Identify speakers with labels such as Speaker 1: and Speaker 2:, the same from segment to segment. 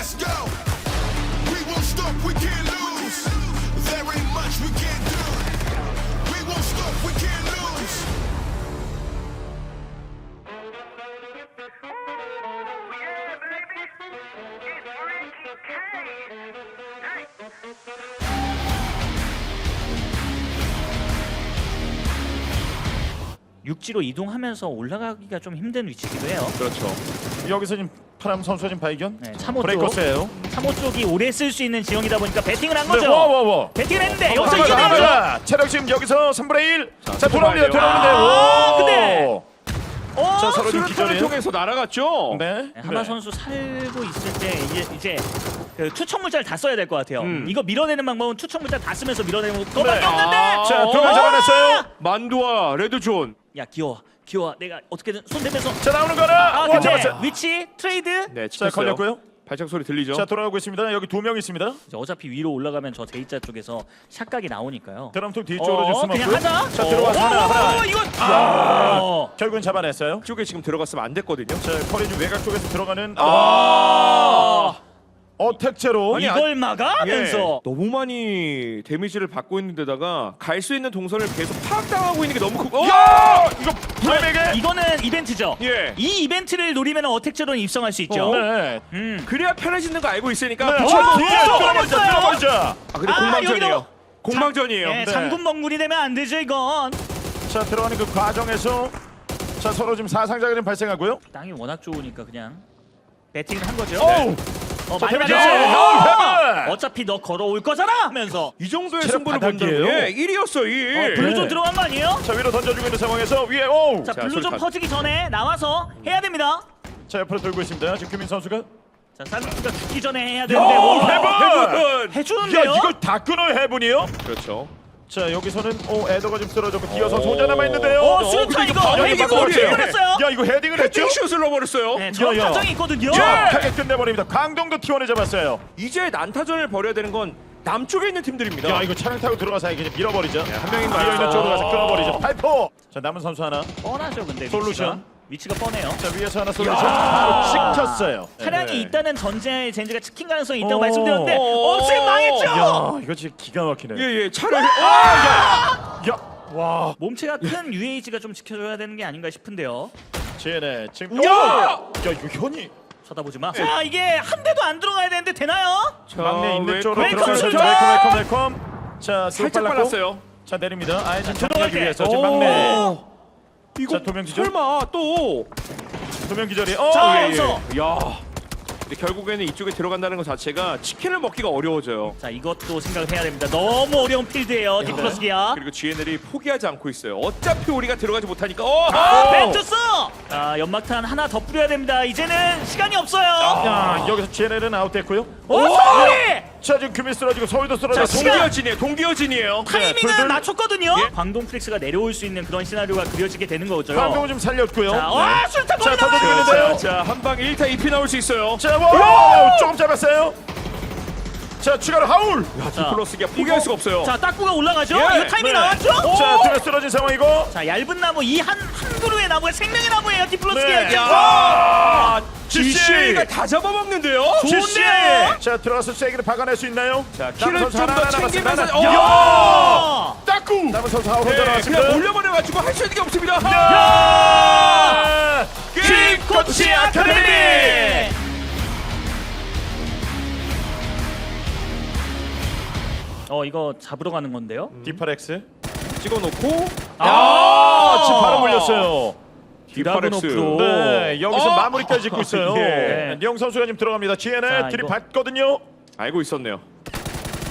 Speaker 1: let's go. We won't stop, we can't lose.
Speaker 2: 육지로 이동하면서 올라가기가 좀 힘든 위치기도 해요.
Speaker 3: 그렇죠.
Speaker 4: 여기서 지금 파람 선수가 지금 발견.
Speaker 2: 네, 참호 쪽,
Speaker 4: 브레이커스예요.
Speaker 2: 참호 쪽이 오래 쓸 수 있는 지형이다 보니까 배팅을 한
Speaker 4: 네,
Speaker 2: 거죠.
Speaker 4: 와, 와, 와.
Speaker 2: 배팅을 했는데 여기서.
Speaker 4: 가자. 체력 지금 여기서 3분의 1. 자,
Speaker 3: 자,
Speaker 4: 돌아옵니다. 돌아오는데.
Speaker 2: 아,
Speaker 4: 오.
Speaker 2: 근데- 어?
Speaker 4: 자, 서로
Speaker 3: 수류탄을
Speaker 4: 기절이에요.
Speaker 3: 통해서 날아갔죠.
Speaker 4: 네.
Speaker 2: 네, 하나 선수 살고 있을 때 이제 이제 그 투척 물자를 다 써야 될 것 같아요.
Speaker 3: 음.
Speaker 2: 이거 밀어내는 방법은 투척 물자 다 쓰면서 밀어내는 그거밖에
Speaker 4: 네.
Speaker 2: 없는데.
Speaker 3: 아,
Speaker 4: 자,
Speaker 3: 어?
Speaker 4: 두명 잡아냈어요.
Speaker 3: 만두와 레드존.
Speaker 2: 야 귀여워, 귀여워. 내가 어떻게든 손 대면서.
Speaker 4: 자, 나오는 거는
Speaker 2: 아
Speaker 4: 와,
Speaker 2: 근데
Speaker 4: 잡았어요.
Speaker 2: 위치 트레이드.
Speaker 3: 네,
Speaker 4: 자,
Speaker 3: 찍혔어요.
Speaker 4: 걸렸고요.
Speaker 3: 발작 소리 들리죠?
Speaker 4: 자, 돌아오고 있습니다. 여기 두 명 있습니다.
Speaker 2: 이제 어차피 위로 올라가면 저 대이자 쪽에서 샷각이 나오니까요.
Speaker 4: 드럼통 뒤쪽으로 좀
Speaker 2: 어,
Speaker 4: 숨었고요.
Speaker 2: 그냥 하자.
Speaker 4: 자, 들어와서
Speaker 2: 어,
Speaker 4: 하나,
Speaker 2: 어,
Speaker 4: 하나.
Speaker 2: 어, 이거.
Speaker 4: 아.
Speaker 2: 어.
Speaker 4: 결국은 잡아냈어요.
Speaker 3: 쪽에 지금 들어갔으면 안 됐거든요.
Speaker 4: 자, 커리지 외곽 쪽에서 들어가는
Speaker 3: 아!
Speaker 4: 어택제로
Speaker 3: 아니,
Speaker 2: 이걸 막아면서
Speaker 3: 예, 너무 많이 데미지를 받고 있는데다가 갈 수 있는 동선을 계속 파악당하고 있는 게 너무 크고.
Speaker 4: 야! 이거 프레에게
Speaker 2: 이거는 이벤트죠.
Speaker 3: 예.
Speaker 2: 이 이벤트를 노리면 어택제로는 입성할 수 있죠.
Speaker 4: 네.
Speaker 2: 음.
Speaker 3: 그래야 편해지는 거 알고 있으니까.
Speaker 4: 네.
Speaker 2: 어,
Speaker 4: 뒤에
Speaker 2: 어,
Speaker 4: 들어가자.
Speaker 2: 어,
Speaker 4: 들어가자.
Speaker 3: 아 근데
Speaker 2: 아,
Speaker 3: 공방전이에요.
Speaker 2: 여기도-
Speaker 3: 공방전이에요.
Speaker 2: 예,
Speaker 4: 네.
Speaker 2: 장군 먹물이 되면 안 되죠 이건.
Speaker 4: 자, 들어가는 그 과정에서 자, 서로 지금 사상자가 좀 발생하고요.
Speaker 2: 땅이 워낙 좋으니까 그냥 배팅을 한 거죠.
Speaker 4: 오우!
Speaker 2: 어,
Speaker 4: 자,
Speaker 2: 많이! 맞았어요.
Speaker 4: 오, 헤븐!
Speaker 2: 어차피 너 걸어올 거잖아 하면서
Speaker 3: 이 정도의
Speaker 4: 체력
Speaker 3: 승부를
Speaker 4: 바닥이에요.
Speaker 3: 본다면 예, 1위였어 1.
Speaker 2: 어, 블루존
Speaker 4: 네.
Speaker 2: 들어간 거 아니에요?
Speaker 4: 자, 위로 던져주고 있는 상황에서 위에 오!
Speaker 2: 자,
Speaker 3: 자,
Speaker 2: 블루존. 퍼지기 전에 나와서 해야 됩니다.
Speaker 4: 자, 옆으로 돌고 있습니다. 지금 규민 선수가
Speaker 2: 자, 쌍수가 죽기 전에 해야 되는데
Speaker 4: 오,
Speaker 2: 오,
Speaker 4: 헤븐!
Speaker 3: 해븐.
Speaker 2: 해주는데요?
Speaker 4: 야, 이걸 다 끊어요, 해분이요?
Speaker 3: 그렇죠.
Speaker 4: 자, 여기서는 오, 에더가 좀 쓰러졌고 뛰어서
Speaker 3: 오.
Speaker 4: 혼자 남아 있는데요.
Speaker 2: 어, 수류탄
Speaker 3: 근데
Speaker 2: 이거
Speaker 3: 바로
Speaker 2: 헤딩
Speaker 3: 이거
Speaker 2: 골
Speaker 3: 어때요?
Speaker 2: 해버렸어요.
Speaker 4: 야, 이거 헤딩을 했죠?
Speaker 3: 띵슛을 넣어버렸어요.
Speaker 2: 네, 저
Speaker 4: 야, 야.
Speaker 2: 파정이 있거든요.
Speaker 4: 정확하게 끝내버립니다. 강동도 T1을 잡았어요.
Speaker 3: 이제 난타전을 벌여야 되는 건 남쪽에 있는 팀들입니다.
Speaker 4: 야, 이거 차량 타고 들어가서 그냥 밀어버리죠.
Speaker 3: 한 명인 거
Speaker 4: 비어 있는
Speaker 3: 알죠?
Speaker 4: 쪽으로 가서 끊어버리죠. 팔포. 자, 남은 선수 하나.
Speaker 2: 뻔하죠 근데
Speaker 4: 솔루션.
Speaker 2: 위치가, 뻔해요.
Speaker 4: 자, 위에서 하나 솔루션 바로 찍혔어요.
Speaker 2: 차량이
Speaker 4: 네.
Speaker 2: 있다는 전제에 젠지가 치킨 가능성이 있다고
Speaker 4: 오.
Speaker 2: 말씀드렸는데
Speaker 3: 오.
Speaker 2: 없으면 망했죠.
Speaker 4: 야, 이거 진짜 기가 막히네.
Speaker 3: 예예 차를 아,
Speaker 4: 야, 와,
Speaker 2: 몸체가 큰 UAG가 좀 지켜줘야 되는 게 아닌가 싶은데요.
Speaker 4: 쟤네 지금.
Speaker 3: 야!
Speaker 4: 야, 이거 현이
Speaker 2: 쳐다보지 마. 자 이게 한 대도 안 들어가야 되는데 되나요?
Speaker 3: 자,
Speaker 4: 막내 있는
Speaker 3: 왜-
Speaker 4: 쪽으로 들어가서! 웰컴 웰컴 웰컴. 자,
Speaker 3: 살짝
Speaker 4: 빨랐고.
Speaker 3: 빨랐어요.
Speaker 4: 자, 내립니다. 아예 지금
Speaker 2: 들어갈
Speaker 4: 잡기
Speaker 2: 때.
Speaker 4: 위해서 지금 막내.
Speaker 3: 오. 이거
Speaker 4: 자, 도명 기절.
Speaker 3: 설마 또
Speaker 4: 두명 기절이. 어,
Speaker 2: 자,
Speaker 4: 예, 예.
Speaker 2: 여기서.
Speaker 3: 야. 근데 결국에는 이쪽에 들어간다는 것 자체가 치킨을 먹기가 어려워져요.
Speaker 2: 자 이것도 생각을 해야 됩니다. 너무 어려운 필드예요. 디플러스 기아.
Speaker 3: 그리고 GNL이 포기하지 않고 있어요. 어차피 우리가 들어가지 못하니까. 어!
Speaker 2: 아 벤투스. 자 연막탄 하나 더 뿌려야 됩니다. 이제는 시간이 없어요.
Speaker 4: 야, 여기서 GNL은 아웃됐고요.
Speaker 2: 오 서울이
Speaker 4: 자, 지금 규민 쓰러지고 서울도.
Speaker 2: 시간!
Speaker 3: 동기어진이에요. 동기어진이에요.
Speaker 2: 타이밍은
Speaker 4: 둘둘.
Speaker 2: 맞췄거든요.
Speaker 3: 예.
Speaker 2: 광동 플렉스가 내려올 수 있는 그런 시나리오가 그려지게 되는 거죠.
Speaker 4: 광동을 좀 살렸고요.
Speaker 2: 자, 와 술탄
Speaker 4: 자. 있는데요.
Speaker 3: 자, 자, 한 방 1타 2피 나올 수 있어요.
Speaker 4: 자, 와, 조금 잡았어요. 자, 추가로 하울.
Speaker 2: 자,
Speaker 3: 플러스기가 포기할 수가 없어요.
Speaker 2: 자 딱구가 올라가죠.
Speaker 3: 예.
Speaker 2: 이거 타이밍
Speaker 4: 네.
Speaker 2: 나왔죠?
Speaker 4: 자,
Speaker 2: 오!
Speaker 4: 두명 쓰러진 상황이고.
Speaker 2: 자 얇은 나무 이 한 한 그루의 나무가 생명의 나무예요. 디플러스
Speaker 4: 네.
Speaker 3: 야!
Speaker 4: GC.
Speaker 3: GC가 다 잡아먹는데요.
Speaker 4: GC.
Speaker 2: 좋은데요?
Speaker 4: 자, 들어가서 세기를 박아낼 수 있나요?
Speaker 3: 자, 키를 좀 더. 챙기면서. 어!
Speaker 4: 야!
Speaker 2: 야!
Speaker 4: 따꾸. 남은 선수 하울 혼자
Speaker 3: 네,
Speaker 4: 나왔습니다.
Speaker 3: 그냥 몰려버려가지고 할 수 있는 게 없습니다.
Speaker 4: 야!
Speaker 2: 킥코치 아카데미. 어 이거 잡으러 가는 건데요.
Speaker 4: 디파렉스.
Speaker 3: 찍어놓고
Speaker 4: 아, 지금 바로 물렸어요.
Speaker 3: 디파렉스.
Speaker 2: 드라군오프로.
Speaker 4: 네, 여기서
Speaker 3: 어?
Speaker 4: 마무리까지 짓고 있어요.
Speaker 3: 예.
Speaker 4: 영 선수가 지금 들어갑니다. GNL
Speaker 2: 자,
Speaker 4: 들이
Speaker 2: 이거.
Speaker 4: 받거든요.
Speaker 3: 알고 있었네요.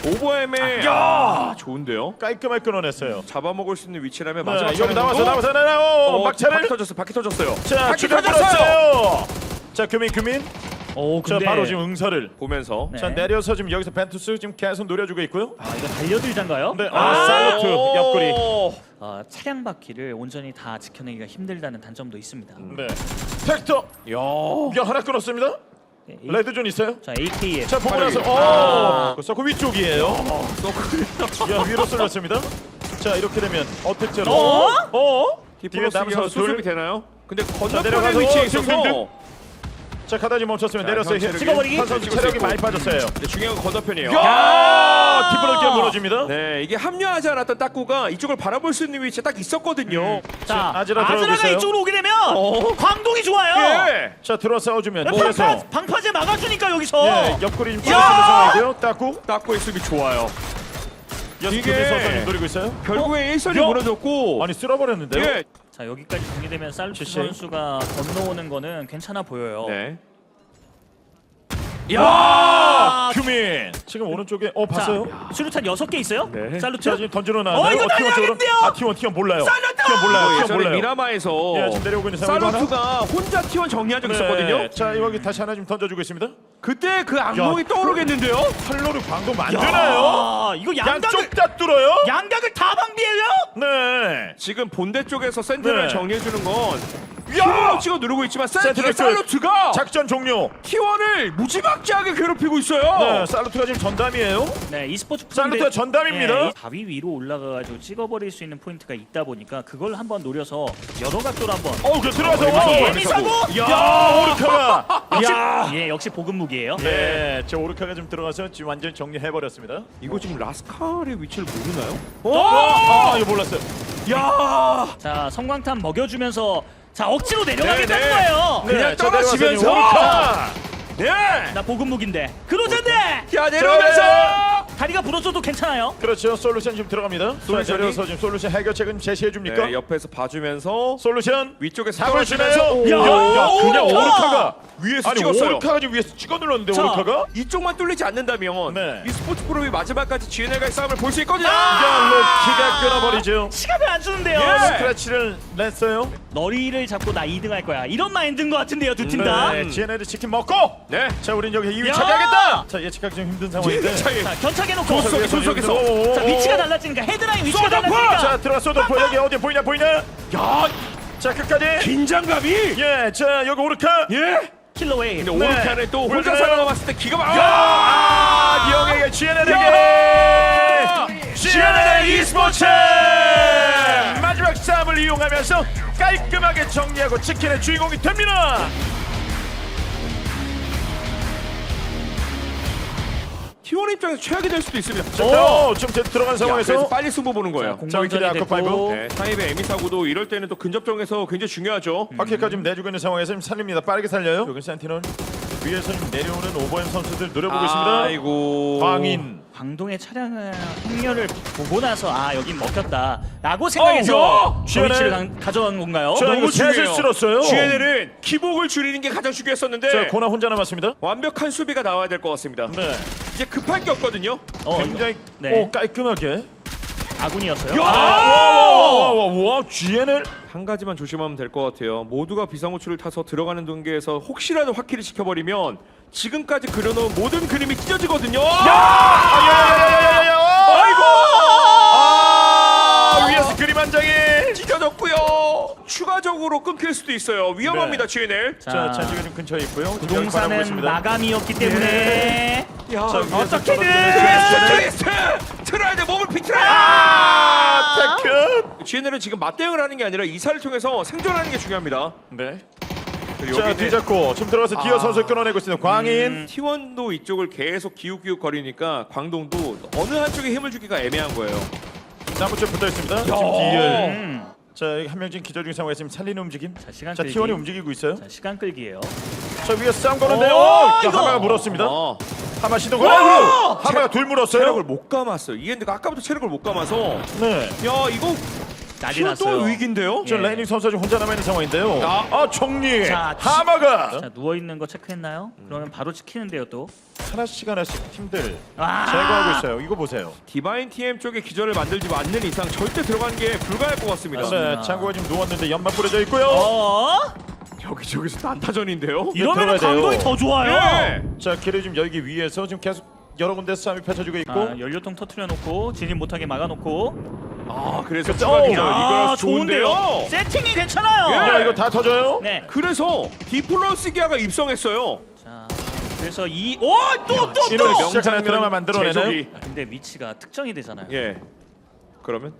Speaker 3: 오버햄의
Speaker 4: 야!
Speaker 3: 아, 좋은데요.
Speaker 4: 깔끔하게 끊어냈어요.
Speaker 3: 잡아먹을 수 있는 위치라면
Speaker 4: 네,
Speaker 3: 마지막
Speaker 4: 여기 나와서? 나와서 나와요.
Speaker 3: 어,
Speaker 4: 막차를.
Speaker 3: 바퀴 터졌어. 바퀴 터졌어요.
Speaker 4: 자,
Speaker 3: 바퀴
Speaker 4: 주변
Speaker 3: 터졌어요.
Speaker 4: 불었어요. 자, 규민 규민.
Speaker 2: 오
Speaker 4: 자,
Speaker 2: 근데
Speaker 4: 바로 지금 응사를.
Speaker 3: 보면서
Speaker 2: 네.
Speaker 4: 자, 내려서 지금 여기서 벤투스 지금 계속 노려주고 있고요.
Speaker 2: 아 이거 달려들잔가요?
Speaker 4: 네, 아, 살루트
Speaker 3: 오!
Speaker 4: 옆구리.
Speaker 2: 아, 차량 바퀴를 온전히 다 지켜내기가 힘들다는 단점도 있습니다.
Speaker 4: 네. 텍터.
Speaker 3: 야.
Speaker 4: 야, 하나 끊었습니다.
Speaker 2: 네,
Speaker 4: 레드존 있어요.
Speaker 2: 자 AK에
Speaker 4: 자, 보고. 나서
Speaker 2: 아.
Speaker 4: 어, 서그 위쪽이에요. 야, 위로 쏠렸습니다. 자, 이렇게 되면 어택제로.
Speaker 2: 어?
Speaker 4: 어? 뒤에 선수
Speaker 3: 수습이
Speaker 4: 둘.
Speaker 3: 되나요? 근데
Speaker 4: 자, 내려가서
Speaker 3: 위치에 있어서
Speaker 4: 등. 자 가다지 멈췄으면
Speaker 3: 자,
Speaker 4: 내렸어요.
Speaker 3: 형 체력이
Speaker 2: 찍어버리기.
Speaker 4: 한 선수 체력이 많이 빠졌어요.
Speaker 3: 근데 중요한 건 건너편이에요.
Speaker 4: 야! 디플로기가 무너집니다.
Speaker 3: 네, 이게 합류하지 않았던 딱구가 이쪽을 바라볼 수 있는 위치에 딱 있었거든요.
Speaker 2: 자,
Speaker 4: 아즈라 들어오고
Speaker 2: 아즈라가
Speaker 4: 있어요.
Speaker 2: 이쪽으로 오게 되면
Speaker 3: 어?
Speaker 2: 광동이 좋아요.
Speaker 3: 예.
Speaker 4: 자 들어 싸워주면
Speaker 2: 방파,
Speaker 4: 뒤에서
Speaker 2: 방파제 막아주니까 여기서.
Speaker 4: 예, 옆구리 좀
Speaker 2: 야!
Speaker 4: 찌르는 상황이고요. 딱구
Speaker 3: 딱구의 수비 좋아요. 이게-
Speaker 4: 선수님 노리고 있어요.
Speaker 3: 결국에 일선이
Speaker 4: 야!
Speaker 3: 무너졌고
Speaker 4: 아니 쓸어버렸는데요.
Speaker 3: 예.
Speaker 2: 자 여기까지 정리되면 살루치. 선수가 건너오는 거는 괜찮아 보여요.
Speaker 3: 네.
Speaker 2: 야!
Speaker 4: 규민 지금 오른쪽에 어 봤어요?
Speaker 2: 자, 수류탄 6개 있어요?
Speaker 3: 네.
Speaker 2: 살루트?
Speaker 4: 자 지금 던져놓은
Speaker 2: 어,
Speaker 4: 나왔나요?
Speaker 2: 이거
Speaker 4: 티원 쪽으로?
Speaker 2: 날려야겠는데요?
Speaker 4: 아 티원 티원 몰라요.
Speaker 2: 살루트!
Speaker 4: 티원 몰라요. 티원
Speaker 3: 예전에
Speaker 4: 몰라요.
Speaker 3: 미라마에서
Speaker 4: 예, 지금 내려오고 있는 상황
Speaker 3: 살루트가 혼자 T1 정리한 적이 있었거든요.
Speaker 4: 네. 자 여기 다시 하나 좀 던져주고 있습니다.
Speaker 3: 그때 그 악몽이
Speaker 4: 야.
Speaker 3: 떠오르겠는데요.
Speaker 4: 팔로를 광동 만드나요?
Speaker 2: 야, 이거 양각을
Speaker 4: 양쪽 다 뚫어요?
Speaker 2: 양각을 다 방비해요?
Speaker 4: 네.
Speaker 3: 지금 본대 쪽에서 센터를
Speaker 4: 네.
Speaker 3: 정리해주는 건
Speaker 4: 야!
Speaker 3: T1을 찍어 누르고 있지만 센터가 살루트가
Speaker 4: 작전 종료.
Speaker 3: T1을 무지막지하게 괴롭히고 있어요.
Speaker 4: 네, 살루트가 지금 전담이에요.
Speaker 2: 네, e스포츠
Speaker 4: 살루트가 전담입니다.
Speaker 2: 네, 바위 위로 올라가가지고 찍어버릴 수 있는 포인트가 있다 보니까 그걸 한번 노려서 여러 각도로 한번.
Speaker 4: 어우, 그 들어가서
Speaker 3: 어,
Speaker 4: 와.
Speaker 2: 예,
Speaker 3: 와,
Speaker 2: 미사고.
Speaker 4: 야, 오르카가.
Speaker 2: 역시,
Speaker 4: 야.
Speaker 2: 예, 역시 보급 무기예요.
Speaker 4: 네, 저 오르카가 좀 들어가서 지금 완전 정리해 버렸습니다.
Speaker 3: 이거 지금 라스칼의 위치를 모르나요?
Speaker 4: 아, 이거 몰랐어요.
Speaker 3: 야!
Speaker 2: 자, 성광탄 먹여주면서 자 억지로 내려가겠다는
Speaker 3: 네, 네.
Speaker 2: 거예요.
Speaker 3: 그냥
Speaker 4: 자,
Speaker 3: 떨어지면서!
Speaker 4: 내려가서 오르카.
Speaker 3: 네!
Speaker 2: 나 보급 무기인데. 그러자인데
Speaker 3: 야 내려오면서
Speaker 2: 다리가 부러져도 괜찮아요.
Speaker 4: 그렇죠. 솔루션 지금 들어갑니다.
Speaker 3: 솔루션이?
Speaker 4: 자, 내려서 지금 솔루션 해결책은 제시해 줍니까?
Speaker 3: 네, 옆에서 봐주면서
Speaker 4: 솔루션
Speaker 3: 위쪽에서
Speaker 4: 잡을
Speaker 3: 떨어지면서
Speaker 4: 주나요?
Speaker 2: 야,
Speaker 4: 야, 야, 그냥
Speaker 2: 오르카!
Speaker 4: 오르카가
Speaker 3: 위에서
Speaker 4: 아니
Speaker 3: 찍었어요.
Speaker 4: 오르카가 지금 위에서 찍어 눌렀는데
Speaker 2: 자,
Speaker 4: 오르카가
Speaker 3: 이쪽만 뚫리지 않는다면
Speaker 4: 네.
Speaker 3: 이 스포츠 프로이 마지막까지 GNL과의 싸움을 볼 수 있거든요.
Speaker 4: 야, 로키가 끊어버리죠.
Speaker 2: 시간을 안 주는데요.
Speaker 3: 예.
Speaker 4: 스크래치를 냈어요.
Speaker 2: 너리를 잡고 나 2등 할 거야. 이런 마인드인 것 같은데요, 두 팀 다.
Speaker 4: 네, GNL 치킨 먹고.
Speaker 3: 네.
Speaker 4: 자, 우린 여기 2위
Speaker 2: 야!
Speaker 4: 차지하겠다. 자, 예측하기 좀 힘든 상황인데.
Speaker 3: 차이.
Speaker 2: 자, 견착 해 놓고.
Speaker 3: 조수석에 조수석에서.
Speaker 4: 오, 오,
Speaker 2: 자,
Speaker 4: 오.
Speaker 2: 위치가 달라지니까 헤드라인 위치가
Speaker 3: 쏘다파!
Speaker 2: 달라지니까.
Speaker 4: 자, 들어가 쏘도포 여기 어디 보이냐 보이냐?
Speaker 3: 야
Speaker 4: 자, 끝까지.
Speaker 3: 긴장감이.
Speaker 4: 예, 자, 여기 오르카.
Speaker 3: 예.
Speaker 2: 킬러 웨이.
Speaker 3: 근데
Speaker 4: 네.
Speaker 3: 오르카는 또 혼자
Speaker 4: 보여주나요?
Speaker 3: 살아남았을 때 기가 막.
Speaker 4: 아, 니형에게 GNL에게 GNL e스포츠 마지막 싸움을 이용하면서 깔끔하게 정리하고 치킨의 주인공이 됩니다.
Speaker 3: T1 입장에서 최악이 될 수도 있습니다.
Speaker 4: 자, 오, 지금 제- 들어간
Speaker 3: 야,
Speaker 4: 상황에서
Speaker 3: 빨리 승부 보는 거예요.
Speaker 4: 자,
Speaker 2: 공방전이
Speaker 4: 아크 파이브.
Speaker 2: 됐고.
Speaker 3: 네, 타입의 에미 사고도 이럴 때는 또 근접정에서 굉장히 중요하죠.
Speaker 4: 바퀴까지 지금 내주고 있는 상황에서 지금 살립니다. 빠르게 살려요. 여기 센티널 위에서 지금 내려오는 오버햄 선수들 노려보고 있습니다.
Speaker 3: 아이고.
Speaker 4: 광인.
Speaker 2: 광동의 차량을 행렬을 보고 나서 아 여긴 먹혔다라고 생각해서
Speaker 3: 야!
Speaker 2: 저 위치를
Speaker 4: GNL.
Speaker 2: 가, 가져간 건가요?
Speaker 4: 저-
Speaker 3: 너무
Speaker 4: 이거 셋을
Speaker 3: 중요해요.
Speaker 4: 쓸었어요.
Speaker 3: GNL은 기복을 줄이는 게 가장 중요했었는데
Speaker 4: 자, 고나 혼자 남았습니다.
Speaker 3: 완벽한 수비가 나와야 될 것 같습니다.
Speaker 4: 네.
Speaker 3: 이제 급할 게 없거든요.
Speaker 2: 어,
Speaker 4: 굉장히
Speaker 2: 네.
Speaker 4: 오, 깔끔하게.
Speaker 2: 아군이었어요.
Speaker 4: 와, 와, 와, 와, GNL.
Speaker 3: 한 가지만 조심하면 될 것 같아요. 모두가 비상호출을 타서 들어가는 동계에서 혹시라도 확킬을 시켜버리면 지금까지 그려놓은 모든 그림이 찢어지거든요.
Speaker 4: 야야야야야야!
Speaker 3: 아이고!
Speaker 4: 아, 위에서 그림 한 장이.
Speaker 3: 찢어졌고요. 추가적으로 끊길 수도 있어요. 위험합니다,
Speaker 4: 네.
Speaker 3: GNL.
Speaker 4: 자, 잔지가 좀 근처에 있고요. 지금 여기 바라보고
Speaker 2: 부동산은
Speaker 4: 있습니다.
Speaker 2: 마감이었기 때문에
Speaker 3: 야,
Speaker 2: 어떻게든
Speaker 3: 트위스트! 틀어야 돼, 몸을 비틀어야
Speaker 4: 아, 테크.
Speaker 3: GNL은 지금 맞대응을 하는 게 아니라 이사를 통해서 생존하는 게 중요합니다.
Speaker 4: 네.
Speaker 3: 그리고
Speaker 4: 자,
Speaker 3: 여기는
Speaker 4: 뒤잡고 지금 들어가서 디어
Speaker 3: 아.
Speaker 4: 선수 끊어내고 있습니다. 광인.
Speaker 3: T1도 이쪽을 계속 기웃기웃 거리니까 광동도 어느 한쪽에 힘을 주기가 애매한 거예요.
Speaker 4: 나무 쪽 붙어 있습니다. 지금 디을.
Speaker 2: 음.
Speaker 4: 자, 여기 한명 지금 기절 중인 상황에 지금 살리는 움직임.
Speaker 2: 자, 시간
Speaker 4: 자,
Speaker 2: 끌기.
Speaker 4: T1이 움직이고 있어요.
Speaker 2: 자, 시간 끌기예요.
Speaker 4: 저 위에 싸움 거는데요.
Speaker 2: 오,
Speaker 4: 야,
Speaker 2: 이거!
Speaker 4: 하마가 물었습니다.
Speaker 3: 어,
Speaker 4: 하마 시도
Speaker 3: 오!
Speaker 4: 거. 하마가 둘 물었어요.
Speaker 3: 체력을 못 감았어요. 이엔드가 아까부터 체력을 못 감아서
Speaker 4: 네.
Speaker 3: 야 이거
Speaker 2: 난리
Speaker 3: T1 또
Speaker 2: 났어요.
Speaker 3: 위기인데요?
Speaker 4: 저
Speaker 2: 예.
Speaker 4: 레이닝 선수가 지금 혼자 남아 있는 상황인데요.
Speaker 3: 야.
Speaker 4: 아, 정리.
Speaker 2: 자, 지-
Speaker 4: 하마가
Speaker 2: 자 누워 있는 거 체크했나요? 그러면 바로 지키는데요 또.
Speaker 4: 하나씩 하나씩 팀들
Speaker 2: 아!
Speaker 4: 제거하고 있어요. 이거 보세요.
Speaker 3: 디바인 TM 쪽에 기절을 만들지 않는 이상 절대 들어가는 게 불가할 것 같습니다.
Speaker 2: 맞습니다.
Speaker 4: 네, 창고가 지금 누웠는데 연막 뿌려져 있고요.
Speaker 2: 어?
Speaker 3: 여기저기서 난타전인데요.
Speaker 2: 이러면
Speaker 4: 들어가야 돼요.
Speaker 2: 광동이 더 좋아요.
Speaker 3: 예.
Speaker 4: 자, 길을 지금 열기 위해서 지금 계속 여러 군데 싸움이 펼쳐지고 있고.
Speaker 2: 아, 연료통 터트려 놓고 진입 못하게 막아 놓고.
Speaker 3: 아 그래서
Speaker 4: 그쵸?
Speaker 3: 추가 기절
Speaker 4: 야,
Speaker 3: 이거라서 좋은데요.
Speaker 2: 세팅이 괜찮아요.
Speaker 4: 야, 이거 다 터져요?
Speaker 2: 네.
Speaker 3: 그래서 디플러스 기아가 입성했어요.
Speaker 2: 자, 그래서 이 오, 또또
Speaker 4: 이런
Speaker 2: 또.
Speaker 4: 시작하는 드라마 만들어내나요?
Speaker 3: 제조기.
Speaker 2: 아, 근데 위치가 특정이 되잖아요.
Speaker 3: 예. 그러면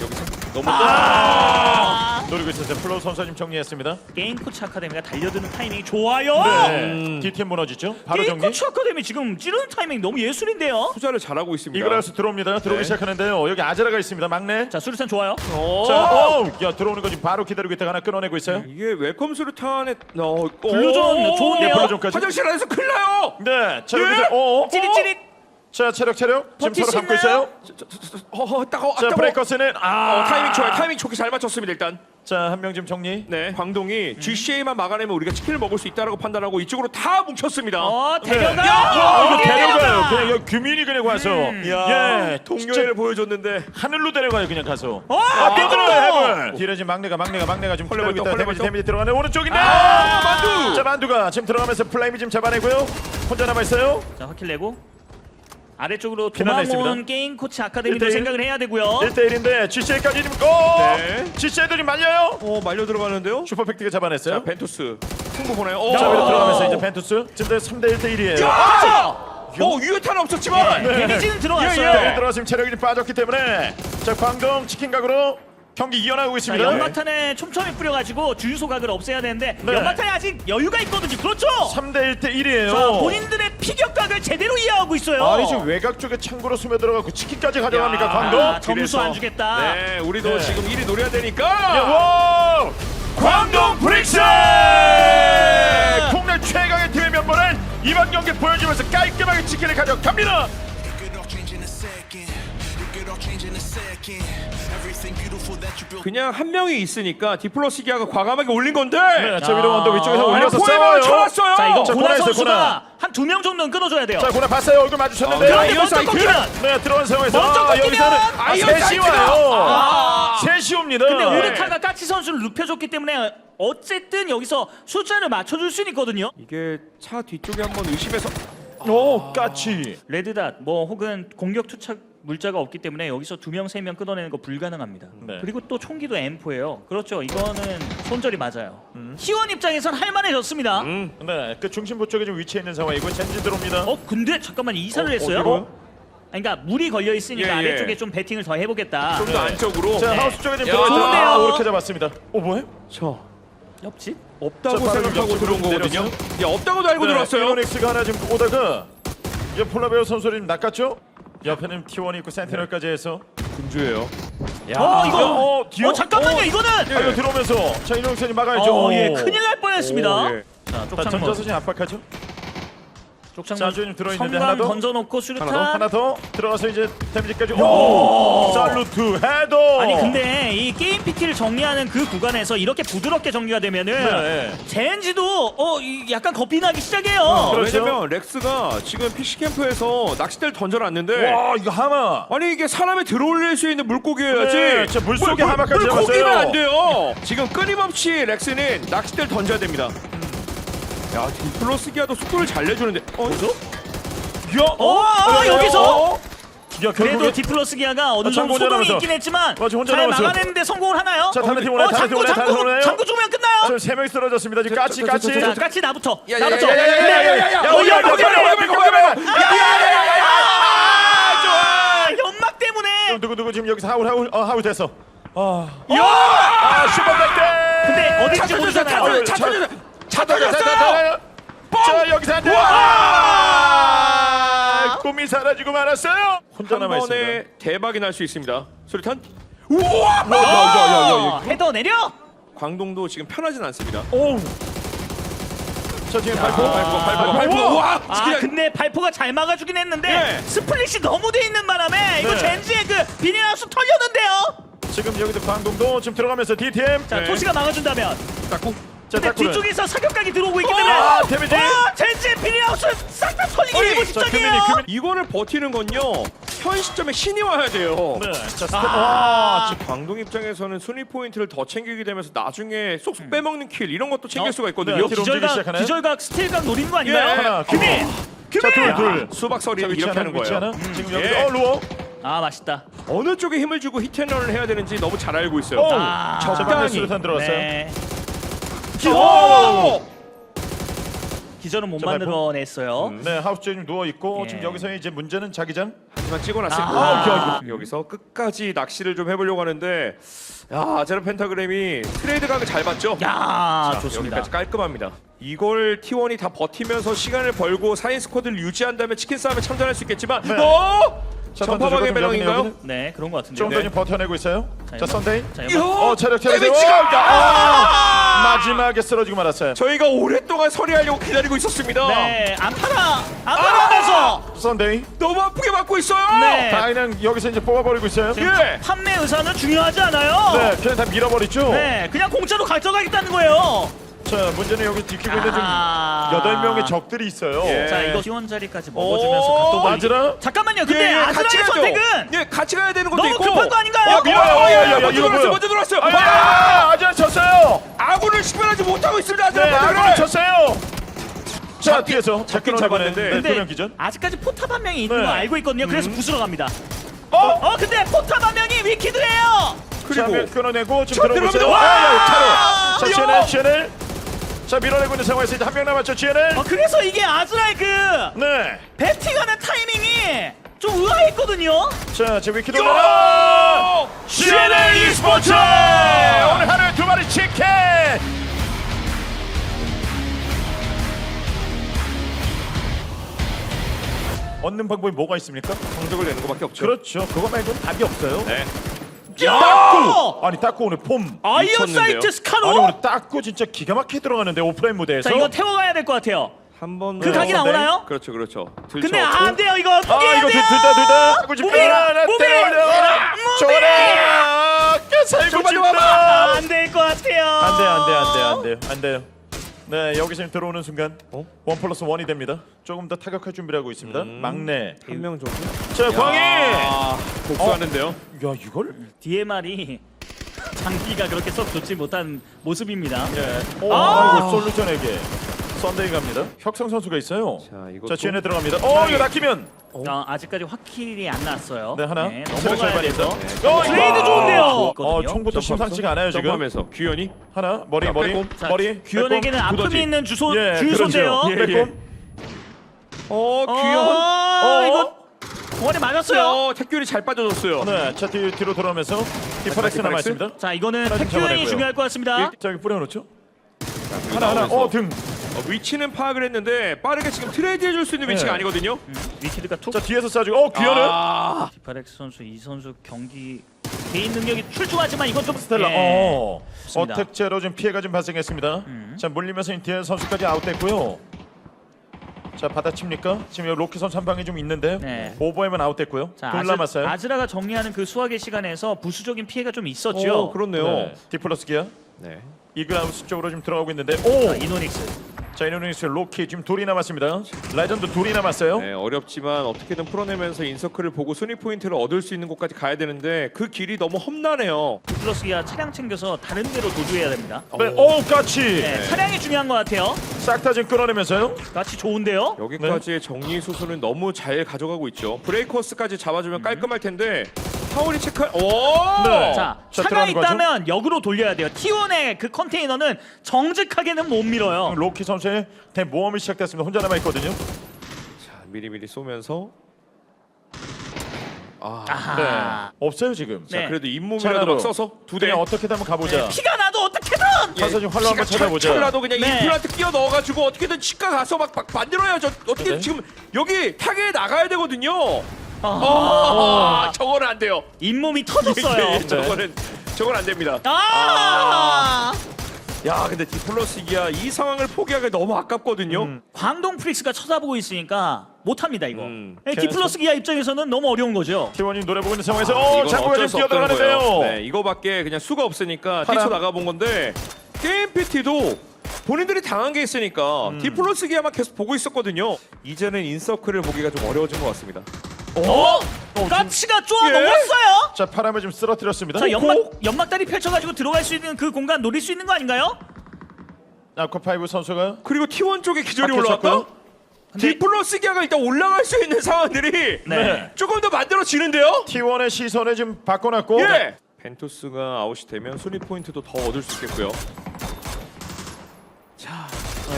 Speaker 3: 여기서
Speaker 4: 너무
Speaker 2: 아.
Speaker 4: 노리고 있었어요. 플로우 선수님 정리했습니다.
Speaker 2: 게임 코치 아카데미가 달려드는 타이밍이 좋아요.
Speaker 4: 네. DTM 무너지죠. 바로
Speaker 2: 게임
Speaker 4: 정리.
Speaker 2: 코치 아카데미 지금 찌르는 타이밍 너무 예술인데요.
Speaker 3: 투자를 잘하고 있습니다.
Speaker 4: 이글하우스 들어옵니다. 들어오기
Speaker 3: 네.
Speaker 4: 시작하는데요. 여기 아제라가 있습니다. 막내.
Speaker 2: 자 수류탄 좋아요.
Speaker 3: 어.
Speaker 4: 자, 어, 야 들어오는 거 지금 바로 기다리고 있다가 하나 끊어내고 있어요.
Speaker 3: 이게 웰컴 수류탄에 어,
Speaker 2: 블루존
Speaker 3: 어,
Speaker 2: 좋은데요?
Speaker 4: 예, 블루존까지.
Speaker 3: 화장실 안에서 큰일 나요.
Speaker 4: 네, 자
Speaker 3: 예?
Speaker 4: 여기서 어, 어,
Speaker 2: 찌릿찌릿.
Speaker 4: 자 체력 체력 지금 서로
Speaker 2: 수
Speaker 4: 감고? 있어요.
Speaker 3: 어, 어, 따가워. 아,
Speaker 4: 자
Speaker 3: 따가워.
Speaker 4: 브레이커스는 아
Speaker 3: 어, 타이밍 좋아요. 타이밍 좋게 잘 맞췄습니다. 일단.
Speaker 4: 자한 명 지금 정리.
Speaker 3: 네, 광동이 GCA만 막아내면 우리가 치킨을 먹을 수 있다라고 판단하고 이쪽으로 다 뭉쳤습니다.
Speaker 2: 어
Speaker 4: 네. 야, 이거 데려가요.
Speaker 2: 데려가?
Speaker 4: 그냥 여기 규민이 그냥 와서
Speaker 3: 야,
Speaker 4: 예, 동료애를
Speaker 3: 보여줬는데
Speaker 4: 하늘로 데려가요 그냥 가서.
Speaker 2: 어
Speaker 4: 아,
Speaker 2: 또
Speaker 4: 들어요 해볼. 뒤에 지금 막내가 막내가 막내가 지금
Speaker 3: 헐레벌떡,
Speaker 4: 기다리고 있다. 데미지
Speaker 3: 헐레벌떡.
Speaker 4: 데미지 들어가네 오른쪽인데.
Speaker 3: 아, 만두!
Speaker 4: 자 만두가 지금 들어가면서 플레임이 지금 잡아내고요. 혼자 남아 있어요.
Speaker 2: 자 확킬 내고 아래쪽으로
Speaker 4: 피난했습니다.
Speaker 2: 도망온 게임 코치 아카데미도
Speaker 4: 일대일.
Speaker 2: 생각을 해야 되고요.
Speaker 4: 1대1인데 GCA까지 지금 고!
Speaker 3: 네.
Speaker 4: GCA도 지금 말려요.
Speaker 3: 어, 말려 들어가는데요.
Speaker 4: 슈퍼팩트가 잡아냈어요.
Speaker 3: 자, 벤투스 승부 보나요? 어,
Speaker 4: 자, 위로
Speaker 2: 어.
Speaker 4: 들어가면서 이제 벤투스 지금 3대 1대 1이에요.
Speaker 3: 아! 어, 유효탄 없었지만
Speaker 2: 데미지는 들어왔어요.
Speaker 4: 예, 예. 들어가서 지금 체력이 좀 빠졌기 때문에 자 광동 치킨 각으로 경기 이어나가고
Speaker 2: 자,
Speaker 4: 있습니다.
Speaker 2: 연막탄에 촘촘히 뿌려가지고 주유소 각을 없애야 되는데
Speaker 4: 네.
Speaker 2: 연막탄이 아직 여유가 있거든요. 그렇죠?
Speaker 4: 3대 1대 1이에요.
Speaker 2: 자, 본인들의 피격각을 제대로 이해하고 있어요.
Speaker 4: 아니 지금 외곽 쪽에 창고로 스며 들어가고 치킨까지 가져갑니까
Speaker 3: 야.
Speaker 4: 광동?
Speaker 2: 아, 점수 안 주겠다.
Speaker 3: 네, 우리도
Speaker 4: 네.
Speaker 3: 지금 1위 노려야
Speaker 4: 예,
Speaker 3: 되니까.
Speaker 4: 와! 광동 브릭스! 국내 최강의 팀의 면모를 이번 경기 보여주면서 깔끔하게 치킨을 가져갑니다.
Speaker 1: It could all change in a second. It could all change in a second. Everything beautiful that you built.
Speaker 3: 그냥 한 명이 있으니까 디플러스 기아가 과감하게 올린 건데.
Speaker 4: 네, 저 위로 언덕 위쪽에서
Speaker 2: 아,
Speaker 4: 올려서
Speaker 3: 포에망을
Speaker 4: 싸워요.
Speaker 3: 쳐왔어요.
Speaker 2: 자, 이거
Speaker 4: 자,
Speaker 2: 고나
Speaker 4: 고나 있어요,
Speaker 2: 선수가
Speaker 4: 고나.
Speaker 2: 한두 명 정도는 끊어줘야 돼요.
Speaker 4: 자, 고나 봤어요. 얼굴 마주쳤는데.
Speaker 3: 어,
Speaker 2: 그런데 먼저. 꺾이면
Speaker 4: 네, 들어온 상황에서
Speaker 2: 먼저
Speaker 4: 아,
Speaker 2: 꺾이면
Speaker 4: 여기서는 아,
Speaker 3: 아이언
Speaker 4: 셋이
Speaker 3: 사이트다.
Speaker 4: 와요. 셋이 옵니다.
Speaker 2: 근데 오르타가 까치 선수를 눕혀줬기 때문에 어쨌든 여기서 숫자를 맞춰줄 수는 있거든요.
Speaker 3: 이게 차 뒤쪽에 한번 의심해서
Speaker 4: 오, 까치.
Speaker 2: 레드닷 뭐 혹은 공격 투착 물자가 없기 때문에 여기서 두 명 세 명 끊어내는 거 불가능합니다.
Speaker 4: 네.
Speaker 2: 그리고 또 총기도 M4예요. 그렇죠. 이거는 손절이 맞아요.
Speaker 4: 음.
Speaker 2: T1 입장에선 할만해졌습니다.
Speaker 4: 네, 그 중심부 쪽에 좀 위치해 있는 상황이고 젠지 들어옵니다.
Speaker 2: 어 근데 잠깐만 이사를 했어요?
Speaker 4: 어디로?
Speaker 2: 아니, 그러니까 물이 걸려 있으니까
Speaker 3: 예, 예.
Speaker 2: 아래쪽에 좀 배팅을 더 해보겠다.
Speaker 3: 좀 더
Speaker 4: 네.
Speaker 3: 안쪽으로.
Speaker 4: 자,
Speaker 2: 네.
Speaker 4: 하우스 쪽에
Speaker 3: 야,
Speaker 4: 들어와
Speaker 2: 좋은데요?
Speaker 4: 아, 오렇게 잡았습니다. 어, 뭐해?
Speaker 3: 저
Speaker 2: 옆집?
Speaker 3: 없다고
Speaker 4: 자, 바로
Speaker 3: 생각하고 들어온 거거든요. 야, 없다고도 알고 들어왔어요.
Speaker 4: 이노닉스가 하나 지금 오다가 이 폴라베어 선수를 좀 낚았죠? 옆에는 T1이 있고 센티널까지 해서
Speaker 3: 군주예요.
Speaker 2: 어 이거
Speaker 4: 어, 어, 뒤에-
Speaker 2: 어 잠깐만요
Speaker 4: 어,
Speaker 2: 이거는
Speaker 4: 아, 이거 들어오면서 자 이노닉스이 막아야죠.
Speaker 2: 어, 예,
Speaker 4: 오.
Speaker 2: 큰일 날 뻔했습니다.
Speaker 3: 오, 예.
Speaker 2: 자,
Speaker 4: 자,
Speaker 2: 쪽창문.
Speaker 4: 던져서 지금 압박하죠. 자,
Speaker 2: 쪽창문
Speaker 4: 지금 들어있는데
Speaker 2: 성광
Speaker 4: 하나 더?
Speaker 2: 던져놓고 수류탄.
Speaker 4: 하나 더, 하나 더 들어가서 이제 데미지까지. 오, 살루트 헤더.
Speaker 2: 아니 근데 이 게임 PT를 정리하는 그 구간에서 이렇게 부드럽게 정리가 되면은
Speaker 4: 네.
Speaker 2: 젠지도 어 이- 약간 겁이 나기 시작해요.
Speaker 4: 어, 그렇죠.
Speaker 3: 왜냐면 렉스가 지금 PC 캠프에서 낚싯대를 던져놨는데
Speaker 4: 와 이거 하마.
Speaker 3: 아니 이게 사람이 들어올릴 수 있는 물고기여야지.
Speaker 4: 네, 진짜 물속에 하마까지
Speaker 3: 물고기는
Speaker 4: 잡았어요.
Speaker 3: 안 돼요. 지금 끊임없이 렉스는 낚싯대를 던져야 됩니다. 야 지금 플러스 기아도 속도를 잘 내주는데 어? 뭐죠?
Speaker 4: 야,
Speaker 2: 어, 어, 아, 야, 여기서?
Speaker 4: 어? 야,
Speaker 2: 그래도 디플러스 기아가 어느 정도 소동이
Speaker 4: 남았어.
Speaker 2: 있긴 했지만
Speaker 4: 맞아, 혼자
Speaker 2: 잘 막아내는데 성공을 하나요?
Speaker 4: 자, 다른 팀
Speaker 2: 오나요?
Speaker 4: 다른 팀 오나요? 다른
Speaker 2: 장구 장구 죽으면 끝나요?
Speaker 4: 지금 세 명이 쓰러졌습니다. 지금 까치 까치.
Speaker 2: 자, 까치 나부터 나부터
Speaker 3: 야, 어, 야,
Speaker 2: 거기 말고, 거기
Speaker 4: 말고,
Speaker 2: 거기
Speaker 4: 말고.
Speaker 2: 아, 연막 때문에
Speaker 4: 누구 누구 지금 여기서 하울 하울 어 하울 됐어. 아,
Speaker 2: 야!
Speaker 4: 아 슈퍼백 때.
Speaker 2: 근데 어딘지 모르잖아요.
Speaker 3: 차, 차, 차, 차. 차
Speaker 4: 자, 자,
Speaker 3: 터졌어.
Speaker 4: 자, 자 여기서 안 돼. 아, 꿈이 사라지고 말았어요. 혼자
Speaker 3: 한
Speaker 4: 남아 있습니다.
Speaker 3: 번에 대박이 날 수 있습니다. 수류탄?
Speaker 2: 어, 헤더 내려.
Speaker 3: 광동도 지금 편하진 않습니다.
Speaker 4: 오. 자 지금 발포
Speaker 3: 발포, 발포, 발포.
Speaker 4: 우와!
Speaker 3: 와,
Speaker 2: 아
Speaker 3: 그냥
Speaker 2: 근데 발포가 잘 막아주긴 했는데
Speaker 3: 예.
Speaker 2: 스플릿이 너무 돼 있는 바람에 이거
Speaker 4: 네.
Speaker 2: 젠지의 그 비닐하우스 털렸는데요.
Speaker 4: 지금 여기도 광동도 지금 들어가면서 DTM.
Speaker 2: 자
Speaker 3: 네.
Speaker 2: 토시가 막아준다면
Speaker 3: 닦고.
Speaker 4: 자
Speaker 2: 근데. 뒤쪽에서 사격각이 들어오고 있기 때문에
Speaker 4: 아, 데미지.
Speaker 2: 어, 젠지의 비닐하우스 싹다 털리기
Speaker 4: 자
Speaker 2: 직전이에요.
Speaker 4: 규민이 규민.
Speaker 3: 이거를 버티는 건요. 현 시점에 신이 와야 돼요.
Speaker 4: 네. 자 스텝.
Speaker 2: 아,
Speaker 3: 지금 광동 입장에서는 순위 포인트를 더 챙기게 되면서 나중에 쏙쏙 빼먹는 킬 이런 것도 챙길
Speaker 2: 어?
Speaker 3: 수가 있거든요.
Speaker 4: 네, 뒤로 움직이기
Speaker 2: 기절각
Speaker 4: 시작하나요?
Speaker 2: 기절각 스틸각 노리는 거 아닌가요?
Speaker 3: 예.
Speaker 4: 하나,
Speaker 2: 규민 규민
Speaker 4: 자, 둘,
Speaker 3: 야,
Speaker 4: 둘.
Speaker 3: 수박설이
Speaker 4: 자, 위치
Speaker 3: 이렇게 하는
Speaker 4: 위치
Speaker 3: 거예요.
Speaker 4: 지금 여기서
Speaker 3: 예.
Speaker 4: 어 루어.
Speaker 2: 아 맛있다.
Speaker 3: 어느 쪽에 힘을 주고 히트앤런을 해야 되는지 너무 잘 알고 있어요.
Speaker 4: 오.
Speaker 2: 아,
Speaker 3: 적당히.
Speaker 4: 수류탄 들어왔어요.
Speaker 2: 네.
Speaker 3: 오!
Speaker 2: 기절은 못. 만들어냈어요.
Speaker 4: 네, 하우스 지금 누워 있고
Speaker 2: 예.
Speaker 4: 지금 여기서 이제 문제는 자기장.
Speaker 3: 하지만 찍어놨을
Speaker 2: 아.
Speaker 3: 거예요. 여기서 끝까지 낚시를 좀 해보려고 하는데 야 제로 펜타그램이 트레이드 각을 잘 봤죠?
Speaker 2: 야,
Speaker 3: 자,
Speaker 2: 좋습니다.
Speaker 3: 여기까지 깔끔합니다. 이걸 T1이 다 버티면서 시간을 벌고 사인 스쿼드를 유지한다면 치킨 싸움에 참전할 수 있겠지만
Speaker 4: 네.
Speaker 3: 어?
Speaker 4: 자,
Speaker 3: 전파방의 매력인가요?
Speaker 2: 네, 그런 것 같은데요.
Speaker 4: 좀더
Speaker 3: 네.
Speaker 4: 버텨내고 있어요.
Speaker 2: 자,
Speaker 4: 자,
Speaker 2: 이거-
Speaker 4: 선데이.
Speaker 2: 자,
Speaker 3: 이거
Speaker 2: 이거
Speaker 4: 어, 체력 체력.
Speaker 3: 데미지가!
Speaker 4: 아! 마지막에 쓰러지고 말았어요.
Speaker 3: 저희가 오랫동안 서리하려고 기다리고 있었습니다.
Speaker 2: 네, 안 팔아, 안 팔아서.
Speaker 4: 선데이.
Speaker 3: 너무 아프게 맞고 있어요.
Speaker 2: 네.
Speaker 4: 다 그냥 여기서 이제 뽑아버리고 있어요.
Speaker 3: 예.
Speaker 2: 판매 의사는 중요하지 않아요.
Speaker 4: 네, 그냥 다 밀어버리죠.
Speaker 2: 네, 그냥 공짜로 가져가겠다는 거예요.
Speaker 4: 자, 문제는 여기 지키고 있는 좀
Speaker 2: 아하.
Speaker 4: 여덟 명의 적들이 있어요.
Speaker 3: 예.
Speaker 2: 자, 이거 지원 자리까지 먹어주면서
Speaker 3: 오,
Speaker 2: 각도 벌리기.
Speaker 4: 아즈라?
Speaker 2: 잠깐만요. 근데
Speaker 3: 예, 예, 같이
Speaker 2: 아즈라의
Speaker 3: 가야죠.
Speaker 2: 선택은
Speaker 3: 예, 같이 가야 되는 것도
Speaker 2: 너무
Speaker 3: 있고.
Speaker 2: 급한 거 아닌가요?
Speaker 3: 어, 밀어요.
Speaker 4: 야,
Speaker 3: 어, 예,
Speaker 4: 야,
Speaker 3: 예,
Speaker 4: 야,
Speaker 3: 먼저
Speaker 4: 이거
Speaker 3: 들어왔어요.
Speaker 4: 뭐야?
Speaker 3: 먼저 들어왔어요.
Speaker 4: 아,
Speaker 3: 와!
Speaker 4: 아즈라 쳤어요.
Speaker 3: 아군을 식별하지 못하고 있습니다.
Speaker 4: 네,
Speaker 3: 아즈라
Speaker 4: 아즈라 쳤어요. 자,
Speaker 3: 잡기-
Speaker 4: 뒤에서
Speaker 3: 잡긴 잡았는데.
Speaker 4: 네,
Speaker 2: 근데
Speaker 4: 두명 기전.
Speaker 2: 아직까지 포탑 한 명이 있는
Speaker 4: 네.
Speaker 2: 거 알고 있거든요. 그래서 부수러 갑니다.
Speaker 4: 어?
Speaker 2: 어, 근데 포탑 한 명이 위키드예요.
Speaker 4: 자,
Speaker 3: 그리고
Speaker 4: 끊어내고 지금 들어오고.
Speaker 3: 들어갑니다.
Speaker 4: 아, 야,
Speaker 3: 와!
Speaker 4: 차로. 자,
Speaker 3: 야!
Speaker 4: GNL, GNL. 자, 밀어내고 있는 상황에서 이제 한 명 남았죠, GNL.
Speaker 2: 어, 그래서 이게 아즈라의 그
Speaker 4: 네.
Speaker 2: 배팅하는 타이밍이 좀 의아했거든요.
Speaker 4: 자, 지금 위키도.
Speaker 3: 요!
Speaker 4: GNL e스포츠 오늘 하루에 두 마리 치킨. 얻는 방법이 뭐가 있습니까?
Speaker 3: 성적을 내는 것밖에 없죠.
Speaker 4: 그렇죠. 그거 말고는 답이 없어요.
Speaker 3: 네.
Speaker 2: 야!
Speaker 4: 아니 따꾸 오늘 폼.
Speaker 2: 아이언
Speaker 3: 미쳤는데요?
Speaker 2: 사이트 스카노.
Speaker 4: 아니 오늘 따꾸 진짜 기가 막히게 들어가는데 오프라인 무대에서.
Speaker 2: 자, 이거 태워가야 될 것 같아요.
Speaker 3: 한번
Speaker 2: 그
Speaker 4: 네.
Speaker 2: 각이
Speaker 4: 네.
Speaker 2: 나오나요?
Speaker 3: 그렇죠, 그렇죠.
Speaker 2: 근데
Speaker 3: 들쳐
Speaker 2: 아, 안 돼요. 이거
Speaker 4: 아
Speaker 2: 포기해야
Speaker 4: 이거
Speaker 2: 돼요.
Speaker 4: 둘다 둘다 하고 싶어.
Speaker 2: 무빙!
Speaker 4: 하나
Speaker 2: 무빙!
Speaker 4: 때려.
Speaker 2: 무빙!
Speaker 4: 저거라. 살고
Speaker 3: 정말
Speaker 4: 싶다.
Speaker 2: 안될 것 같아요.
Speaker 4: 안돼 안돼 안돼 안돼 안 돼요. 네 여기서 지금 들어오는 순간
Speaker 3: 어?
Speaker 4: 원 플러스 원이 됩니다. 조금 더 타격할 준비를 하고 있습니다.
Speaker 3: 음.
Speaker 4: 막내.
Speaker 3: 한 명 정도.
Speaker 4: 자 광희.
Speaker 3: 아, 복수하는데요.
Speaker 4: 야 이걸?
Speaker 2: DMR이 장비가 그렇게 썩 좋지 못한 모습입니다.
Speaker 4: 예. 오,
Speaker 2: 아!
Speaker 4: 아! 이거 솔루션에게 썬데이 갑니다. 혁성 선수가 있어요.
Speaker 3: 자, 이것도
Speaker 4: 자 GN에 들어갑니다. 어 이거 낚이면.
Speaker 2: 자, 아직까지 확킬이 안 났어요.
Speaker 4: 네 하나.
Speaker 2: 네,
Speaker 4: 체력
Speaker 2: 넘어가야
Speaker 4: 절반이죠.
Speaker 2: 돼서.
Speaker 4: 어,
Speaker 2: 트레이드
Speaker 4: 이거.
Speaker 2: 좋은데요.
Speaker 4: 어 총부터 심상치가 않아요 지금.
Speaker 3: 점프하면서 규현이
Speaker 4: 하나 머리
Speaker 3: 자,
Speaker 4: 머리
Speaker 3: 빼꼼.
Speaker 2: 자,
Speaker 4: 머리.
Speaker 2: 규현에게는
Speaker 4: 빼꼼,
Speaker 2: 아픔이. 있는 주소
Speaker 4: 예,
Speaker 2: 주소인데요.
Speaker 4: 그렇죠.
Speaker 3: 예,
Speaker 4: 빼꼼.
Speaker 3: 어,
Speaker 2: 어,
Speaker 3: 규현.
Speaker 2: 어, 이거 공원에 맞았어요.
Speaker 3: 어, 택균이 잘 빠져줬어요.
Speaker 4: 네, 자 뒤, 뒤로 돌아오면서 디퍼렉스 남아 있습니다.
Speaker 2: 자, 이거는
Speaker 4: 하나 좀
Speaker 2: 태균이
Speaker 4: 잡아내고요.
Speaker 2: 중요할 것 같습니다.
Speaker 4: 자 여기 뿌려놓죠. 하나 하나. 어 등.
Speaker 3: 어, 위치는 파악을 했는데 빠르게 지금 트레이드 해줄 수 있는 위치가
Speaker 4: 네.
Speaker 3: 아니거든요.
Speaker 2: 위키드가 툭.
Speaker 4: 자 뒤에서 쏴주고. 어 귀여는.
Speaker 3: 아,
Speaker 2: 디파렉스 선수 이 선수 경기 개인 능력이 출중하지만 이건 좀
Speaker 4: 스텔라.
Speaker 2: 예.
Speaker 4: 어.
Speaker 2: 좋습니다.
Speaker 4: 어택제로 좀 피해가 좀 발생했습니다.
Speaker 2: 음.
Speaker 4: 자 물리면서 인티엘 선수까지 아웃됐고요. 자 받아칩니까? 지금 여기 로키 선수 한 방이 좀 있는데
Speaker 2: 네.
Speaker 4: 오버에만 아웃됐고요.
Speaker 2: 자,
Speaker 4: 둘
Speaker 2: 아즈,
Speaker 4: 남았어요.
Speaker 2: 아즈라가 정리하는 그 수학의 시간에서 부수적인 피해가 좀 있었죠.
Speaker 3: 어, 그렇네요.
Speaker 4: 네. 디플러스 기아
Speaker 3: 네.
Speaker 4: 이글하우스 쪽으로 지금 들어가고 있는데 오.
Speaker 2: 자, 이노닉스.
Speaker 4: 자 이노닉스 로키 지금 둘이 남았습니다. 레전드 둘이 남았어요.
Speaker 3: 네, 어렵지만 어떻게든 풀어내면서 인서클을 보고 순위 포인트를 얻을 수 있는 곳까지 가야 되는데 그 길이 너무 험난해요.
Speaker 2: 플러스기아 차량 챙겨서 다른 데로 도주해야 됩니다.
Speaker 4: 네. 오 까치.
Speaker 2: 네, 차량이 중요한 것 같아요.
Speaker 4: 싹 다 지금 끌어내면서요.
Speaker 2: 같이 좋은데요.
Speaker 3: 여기까지의 정리 수순은 너무 잘 가져가고 있죠. 브레이커스까지 잡아주면 깔끔할 텐데 파울이 체크. 오!
Speaker 4: 네.
Speaker 2: 자,
Speaker 4: 자,
Speaker 2: 차가
Speaker 4: 들어가는 거죠?
Speaker 2: 있다면 역으로 돌려야 돼요. T1의 그 컨테이너는 정직하게는 못 밀어요.
Speaker 4: 로키 선수의 대모험이 시작됐습니다. 혼자 남아 있거든요.
Speaker 3: 자, 미리미리 쏘면서. 아,
Speaker 2: 아하.
Speaker 4: 네. 없어요 지금.
Speaker 2: 네.
Speaker 3: 자, 그래도 잇몸이라도
Speaker 4: 차라로.
Speaker 3: 막 써서 두 대.
Speaker 4: 그냥 어떻게든 한번 가보자.
Speaker 2: 피가 나도 어떻게든.
Speaker 4: 가서 지금 활로 한번 찾아보자.
Speaker 3: 철철라도 그냥
Speaker 2: 네.
Speaker 3: 임플란트 끼워 넣어가지고 어떻게든 치과 가서 막, 막 만들어야죠. 어떻게
Speaker 4: 네.
Speaker 3: 지금 여기 타겟에 나가야 되거든요.
Speaker 2: 아,
Speaker 3: 아, 저거는 안 돼요.
Speaker 2: 잇몸이 터졌어요.
Speaker 3: 예, 예, 저거는 저건 안 됩니다.
Speaker 2: 아,
Speaker 3: 야, 근데 디플러스기야 이 상황을 포기하기 너무 아깝거든요.
Speaker 4: 음.
Speaker 2: 광동 프릭스가 쳐다보고 있으니까 못합니다 이거.
Speaker 3: 음.
Speaker 2: 네, 디플러스 기아 입장에서는 너무 어려운 거죠.
Speaker 4: 티원이 노래 보고 있는 상황에서
Speaker 3: 아,
Speaker 4: 어
Speaker 3: 이건
Speaker 4: 장구가
Speaker 3: 어쩔
Speaker 4: 지금
Speaker 3: 수
Speaker 4: 뛰어들어가는데요.
Speaker 3: 거예요. 네, 이거밖에 그냥 수가 없으니까
Speaker 4: 파란.
Speaker 3: 뛰쳐 나가 본 건데 게임 PT도 본인들이 당한 게 있으니까
Speaker 4: 음.
Speaker 3: 디플러스기야만 계속 보고 있었거든요. 이제는 인서클을 보기가 좀 어려워진 것 같습니다.
Speaker 2: 어? 까치가 쪼아
Speaker 3: 예?
Speaker 2: 넘었어요.
Speaker 4: 자 파람을 좀 쓰러뜨렸습니다.
Speaker 2: 자 연막 연막다리 펼쳐가지고 들어갈 수 있는 그 공간 노릴 수 있는 거 아닌가요?
Speaker 4: 아쿠파이브 선수가
Speaker 3: 그리고 T1 쪽에 기절이 올라왔다.
Speaker 4: 쳤고요.
Speaker 2: 근데-
Speaker 3: 디플러스기야가 일단 올라갈 수 있는 상황들이
Speaker 2: 네.
Speaker 3: 조금 더 만들어지는데요.
Speaker 4: T1의 시선을 지금 바꿔놨고
Speaker 3: 예. 벤투스가 아웃이 되면 순위 포인트도 더 얻을 수 있겠고요.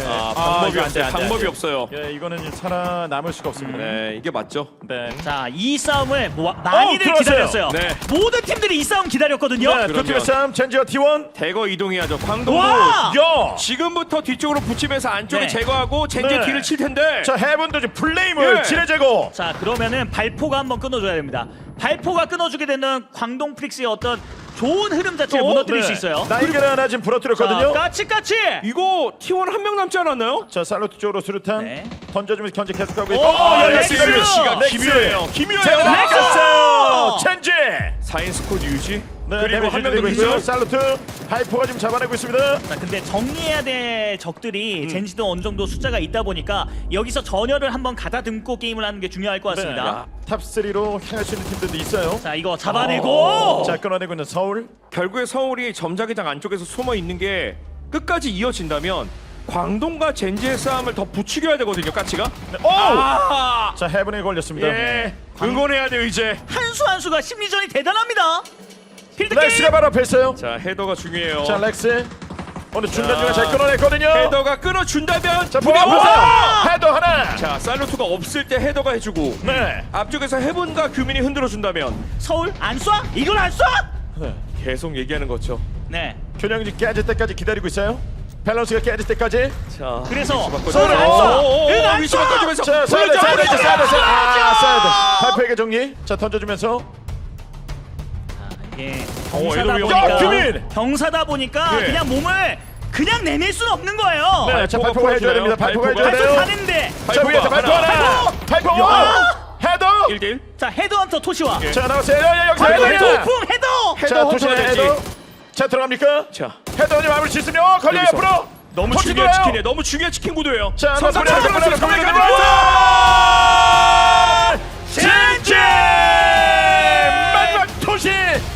Speaker 3: 자,
Speaker 4: 네.
Speaker 3: 아,
Speaker 4: 아,
Speaker 3: 방법이
Speaker 4: 안 돼,
Speaker 3: 없어요.
Speaker 4: 안 돼, 안
Speaker 3: 방법이
Speaker 4: 돼.
Speaker 3: 없어요.
Speaker 4: 예, 이거는 살아남을 수가 없습니다.
Speaker 3: 네, 이게 맞죠.
Speaker 4: 네.
Speaker 2: 자, 이 싸움을 뭐, 많이들
Speaker 4: 들어왔어요.
Speaker 2: 기다렸어요.
Speaker 3: 네.
Speaker 2: 모든 팀들이 이 싸움 기다렸거든요.
Speaker 4: 네, 두 팀의
Speaker 3: 그러면-
Speaker 4: 싸움 젠지와 T1.
Speaker 3: 대거 이동해야죠. 광동도
Speaker 2: 와!
Speaker 4: 야!
Speaker 3: 지금부터 뒤쪽으로 붙이면서 안쪽에
Speaker 2: 네.
Speaker 3: 제거하고 젠지
Speaker 4: 네.
Speaker 3: 뒤를 칠 텐데.
Speaker 4: 자, 해븐도 지금 플레임을
Speaker 3: 예.
Speaker 4: 지뢰 제거.
Speaker 2: 자, 그러면은 발포가 한번 끊어줘야 됩니다. 발포가 끊어주게 되는 광동 프릭스의 어떤 좋은 흐름 자체를
Speaker 3: 어?
Speaker 2: 무너뜨릴
Speaker 4: 네.
Speaker 2: 수 있어요.
Speaker 4: 나이게를 하나 지금 부러뜨렸거든요.
Speaker 2: 자, 까치까치!
Speaker 3: 이거 T1 한 명 남지 않았나요?
Speaker 4: 자, 살로트 쪽으로 수류탄
Speaker 2: 네.
Speaker 4: 던져주면서 견제 계속하고
Speaker 2: 오,
Speaker 4: 있고.
Speaker 2: 어, 렉스!
Speaker 3: 씨가
Speaker 4: 렉스!
Speaker 3: 기묘해요. 기묘해요.
Speaker 4: 자,
Speaker 2: 렉스!
Speaker 4: 렉스! 첸지!
Speaker 3: 4인 스쿼드 유지.
Speaker 4: 네,
Speaker 3: 그리고 한 명더
Speaker 4: 되고 있어요.
Speaker 3: 기절.
Speaker 4: 살로트 하이퍼가 지금 잡아내고 있습니다.
Speaker 2: 자, 근데 정리해야 될 적들이 젠지도 어느 정도 숫자가 있다 보니까 여기서 전열을 한번 가다듬고 게임을 하는 게 중요할 것 같습니다.
Speaker 4: 네. 탑 3로 향할 수 있는 팀들도 있어요.
Speaker 2: 자, 이거 잡아내고
Speaker 4: 자, 끊어내고 있는 서울.
Speaker 3: 결국에 서울이 점자기장 안쪽에서 숨어 있는 게 끝까지 이어진다면 광동과 젠지의 싸움을 더 부추겨야 되거든요. 까치가.
Speaker 4: 오!
Speaker 3: 아!
Speaker 4: 자, 해븐에 걸렸습니다.
Speaker 3: 예. 응원해야 돼요 이제.
Speaker 2: 한 수 한 수가 심리전이 대단합니다. 필드
Speaker 4: 렉스가
Speaker 2: 게임.
Speaker 4: 바로 앞에 있어요.
Speaker 3: 자 헤더가 중요해요.
Speaker 4: 자, 렉스. 오늘 중간중간
Speaker 3: 자,
Speaker 4: 잘 끊어냈거든요.
Speaker 3: 헤더가 끊어준다면
Speaker 4: 자,
Speaker 3: 보세요.
Speaker 4: 보세요. 헤더 하나.
Speaker 3: 자 살루트가 없을 때 헤더가 해주고
Speaker 4: 네.
Speaker 3: 앞쪽에서 해본과 규민이 흔들어준다면
Speaker 2: 서울 안 쏴? 이걸 안 쏴?
Speaker 3: 계속 얘기하는 거죠.
Speaker 2: 네.
Speaker 4: 균형이 깨질 때까지 기다리고 있어요. 밸런스가 깨질 때까지.
Speaker 3: 자
Speaker 2: 그래서. 서울 안.
Speaker 3: 오,
Speaker 2: 응, 안
Speaker 3: 위치
Speaker 2: 쏴.
Speaker 3: 바꿔주면서
Speaker 4: 자, 사이드,
Speaker 3: 불러줘,
Speaker 4: 사이드,
Speaker 3: 불러줘.
Speaker 4: 사이드, 사이드. 아, 사이드. 발표에게 정리. 자, 던져주면서.
Speaker 2: 이게
Speaker 3: 어,
Speaker 2: 경사다
Speaker 3: 에도
Speaker 2: 보니까
Speaker 4: 야, 규민!
Speaker 2: 경사다 보니까
Speaker 3: 예.
Speaker 2: 그냥 몸을 그냥 내밀 수는 없는 거예요.
Speaker 4: 네, 자,
Speaker 3: 발포가
Speaker 4: 발표가 해줘야
Speaker 3: 보여주나요?
Speaker 4: 됩니다. 발표가
Speaker 3: 발포가
Speaker 4: 해줘야
Speaker 2: 발표
Speaker 4: 돼요.
Speaker 2: 가는데
Speaker 4: 자,
Speaker 3: 발포가
Speaker 4: 위에서 발표
Speaker 3: 하나.
Speaker 4: 하나. 발표. 헤더.
Speaker 3: 1대1
Speaker 2: 자 헤드헌터 토시와
Speaker 3: 예.
Speaker 4: 자, 나왔어요. 야, 야, 여기서
Speaker 2: 발포
Speaker 4: 헤더.
Speaker 2: 폭풍 헤더.
Speaker 4: 자,
Speaker 3: 헤더
Speaker 4: 도시는
Speaker 3: 허전해야지.
Speaker 4: 헤더. 자 들어갑니까?
Speaker 3: 자.
Speaker 4: 헤더니 마무리 짓으며 어, 걸려 옆으로
Speaker 3: 너무 중요한 치킨이에요. 너무 중요한 치킨 구도예요.
Speaker 4: 자, 한번
Speaker 3: 선수
Speaker 4: 보내라, 보내라,
Speaker 3: 차별로
Speaker 4: 마지막 토시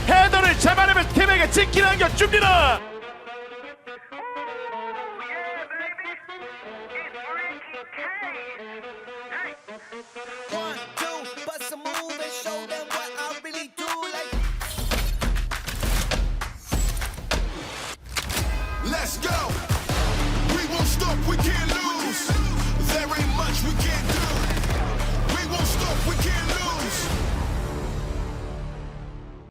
Speaker 4: 헤더를 잡아내면 팀에게 치킨 안겨줍니다.
Speaker 1: One, two, bust a move and show them. We can't do it. We won't stop. We can't.